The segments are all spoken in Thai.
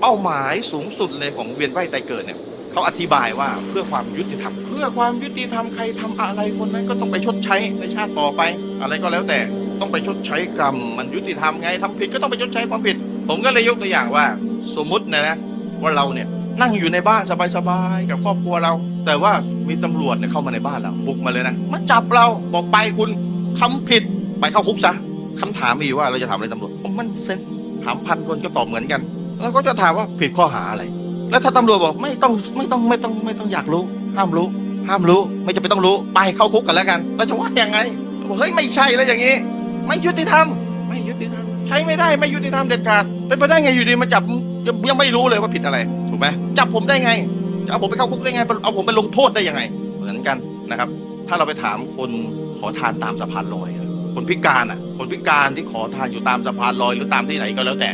เป้าหมายสูงสุดเลยของเวียนว่ายตายเกิดเนี่ยเขาอธิบายว่าเพื่อความยุติธรรมเพื่อความยุติธรรมใครทำอะไรคนนั้นก็ต้องไปชดใช้ในชาติต่อไป อะไรก็แล้วแต่ต้องไปชดใช้กรรมมันยุติธรรมไงทำผิดก็ต้องไปชดใช้ความผิด ผมก็เลยยกตัวอย่างว่า สมมุตินะนะว่าเราเนี่ยนั่งอยู่ในบ้านสบายๆกับครอบครัวเรา แต่ว่ามีตำรวจเนี่ยเข้ามาในบ้านเราบุกมาเลยนะมาจับเราบอกไปคุณทำผิดไปเข้าคุกซะคำถามมีอยู่ว่าเราจะถามอะไรตำรวจมันเซนถามพันคนก็ตอบเหมือนกัน แล้วก็จะถามว่าผิดข้อหาอะไร แล้วถ้าตำรวจบอกไม่ต้องไม่ต้องไม่ต้องไม่ต้องอยากรู้ ห้ามรู้ ห้ามรู้ ไม่จะไปต้องรู้ ไปเข้าคุกกันแล้วกันเราจะว่ายังไงบอกเฮ้ยไม่ใช่แล้วอย่างนี้ ไม่ยุติธรรมไม่ยุติธรรมใช้ไม่ได้ไม่ยุติธรรมเด็ดขาดเป็นไปได้ไงอยู่ดีมาจับยังยังไม่รู้เลยว่าผิดอะไร ถูกไหมจับผมได้ไงจะเอาผมไปเข้าคุกได้ไงเอาผมไปลงโทษได้ยังไง เหมือนกันนะครับ ถ้าเราไปถามคนขอทานตามสะพานลอยคนพิการอะ คนพิการที่ขอทานอยู่ตามสะพานลอยหรือตามที่ไหนก็แล้วแต่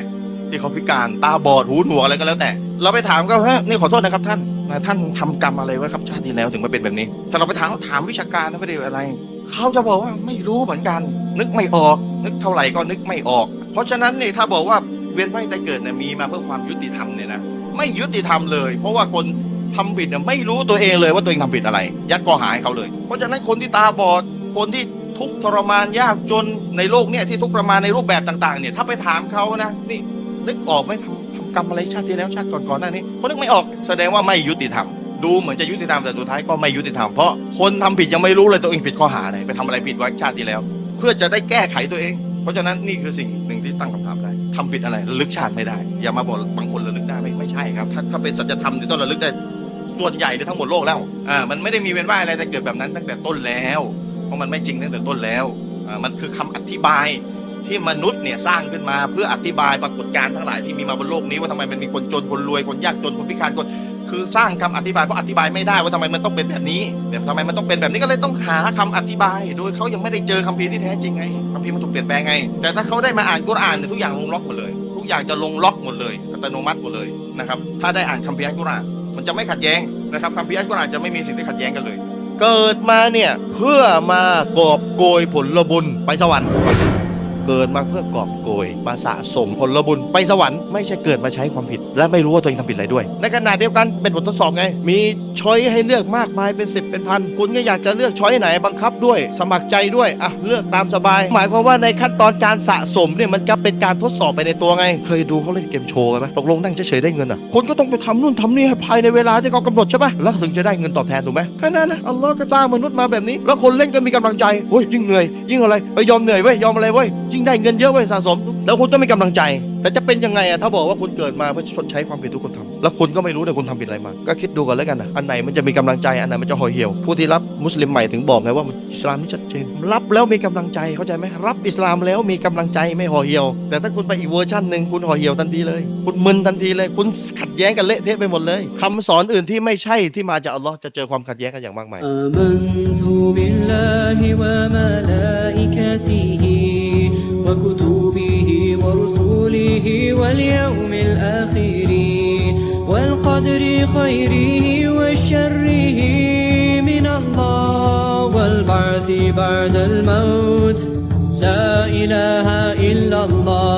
ที่เขาพิการตาบอดหูหนวกอะไรก็แล้วแต่ เราไปถามก็ฮะนี่ขอโทษนะครับ ท่านนะท่านทำกรรมอะไรไว้ครับชาติที่แล้วถึงมาเป็นแบบนี้ ถ้าเราไปถามถามวิชาการนะไม่ได้อะไร เขาจะบอกว่าไม่รู้เหมือนกัน นึกไม่ออก นึกเท่าไหร่ก็นึกไม่ออก เพราะฉะนั้นเนี่ยถ้าบอกว่าเวียนว่ายตายเกิดเนี่ยมีมาเพื่อความยุติธรรมเนี่ยนะไม่ยุติธรรมเลย เพราะว่าคนทำผิดเนี่ยไม่รู้ตัวเองเลยว่าตัวเองทำผิดอะไร ยัดข้อหาให้เขาเลย เพราะฉะนั้นคนที่ตาบอดคนที่ทุกข์ทรมานยากจนในโลกเนี่ยที่ทุกข์ทรมานในรูปแบบต่างๆเนี่ยถ้าไปถามเขานะนี่ นึกออกไหมทำทำกรรมอะไรชาติที่แล้วชาติก่อนๆหน้านี้เขานึกไม่ออกแสดงว่าไม่ยุติธรรมดูเหมือนจะยุติธรรมแต่สุดท้ายก็ไม่ยุติธรรมเพราะคนทำผิดยังไม่รู้เลยตัวเองผิดข้อหาอะไรไปทำอะไรผิดไว้ชาติที่แล้ว เพื่อจะได้แก้ไขตัวเอง เพราะฉะนั้นนี่คือสิ่งหนึ่งที่ตั้งคำถามได้ทำผิดอะไรระลึกชาติไม่ได้ อย่ามาบอกบางคนระลึกได้ไม่ไม่ใช่ครับ ถ้าถ้าเป็นสัจธรรมที่ต้องระลึกได้ส่วนใหญ่ในทั้งหมดโลกแล้วอ่ามันไม่ได้มีเว้นว่ายอะไรแต่เกิดแบบนั้นตั้งแต่ต้นแล้ว เพราะมันไม่จริงตั้งแต่ต้นแล้วอ่ามันคือคำอธิบาย ที่มนุษย์เนี่ยสร้างขึ้นมา เพื่ออธิบายปรากฏการณ์ทั้งหลายที่มีมาบนโลกนี้ว่าทำไมมันมีคนจนคนรวยคนยากจนคนพิการคนคือสร้างคำอธิบายเพราะอธิบายไม่ได้ว่าทำไมมันต้องเป็นแบบนี้เนี่ยทำไมมันต้องเป็นแบบนี้ก็เลยต้องหาคำอธิบาย โดยเขายังไม่ได้เจอคัมภีร์ที่แท้จริงไงคัมภีร์มันถูกเปลี่ยนแปลงไง แต่ถ้าเขาได้มาอ่านกุรอานเนี่ยทุกอย่างลงล็อกหมดเลย ทุกอย่างจะลงล็อกหมดเลย อัตโนมัติหมดเลยนะครับถ้าได้อ่านคัมภีร์อัลกุรอานมันจะไม่ขัดแย้งนะครับคัมภีร์อัลกุรอานจะไม่มีสิ่งที่ขัดแย้งกันเลย เกิดมาเนี่ยเพื่อมากอบโกยผลบุญไปสวรรค์ เกิดมาเพื่อกอบโกย มาสะสมผลบุญไปสวรรค์ไม่ใช่เกิดมาใช้ความผิด และไม่รู้ว่าตัวเองทำผิดอะไรด้วย ในขณะเดียวกันเป็นบททดสอบไง มีช้อยให้เลือกมากมายเป็นสิบเป็นพันคุณก็อยากจะเลือกช้อยไหนบังคับด้วย สมัครใจด้วยอะเลือกตามสบาย หมายความว่าในขั้นตอนการสะสมเนี่ยมันจะเป็นการทดสอบไปในตัวไง เคยดูเขาเล่นเกมโชว์กันไหมตกลงนั่งเฉยๆได้เงินอะคนก็ต้องไปทำนู่นทำนี่ให้ภายในเวลาที่เขากำหนดใช่ปะแล้วถึงจะได้เงินตอบแทนถูกไหมแค่นั้นนะอัลลอฮ์ก็จ้างมนุษย์มาแบบนี้ แล้วคนเล่นก็มีกำลังใจโอ้ยยิ่งเหนื่อย ยิ่งอะไรไปยอมเหนื่อยเว้ยยอมอะไรเว้ยยิ่งได้เงินเยอะเว้สะสม แล้วคุณก็มีกำลังใจ แต่จะเป็นยังไงอะถ้าบอกว่าคุณเกิดมาเพื่อชดใช้ความผิดทุกคนทำแล้วคุณก็ไม่รู้เลยคุณทำผิดอะไรมา ก็คิดดูกันแล้วกันนะอันไหนมันจะมีกำลังใจอันไหนมันจะห่อเหี่ยว ผู้ที่รับมุสลิมใหม่ถึงบอกไงว่าอิสลามนี่ชัดเจนรับแล้วมีกำลังใจเข้าใจไหมรับอิสลามแล้วมีกำลังใจไม่ห่อเหี่ยว แต่ถ้าคุณไปอีกเวอร์ชันหนึ่งคุณห่อเหี่ยวทันทีเลย คุณมึนทันทีเลย คุณขัดแย้งกันเละเทะไปหมดเลยคำสอนอื่นที่ไม่ใช่ที่มาจากอัลลอฮ์จะเจอความขัดแย้งกันอย่างมากมาย واليوم الآخر والقدر خيره وشره من الله والبعث بعد الموت. لا إله إلا الله.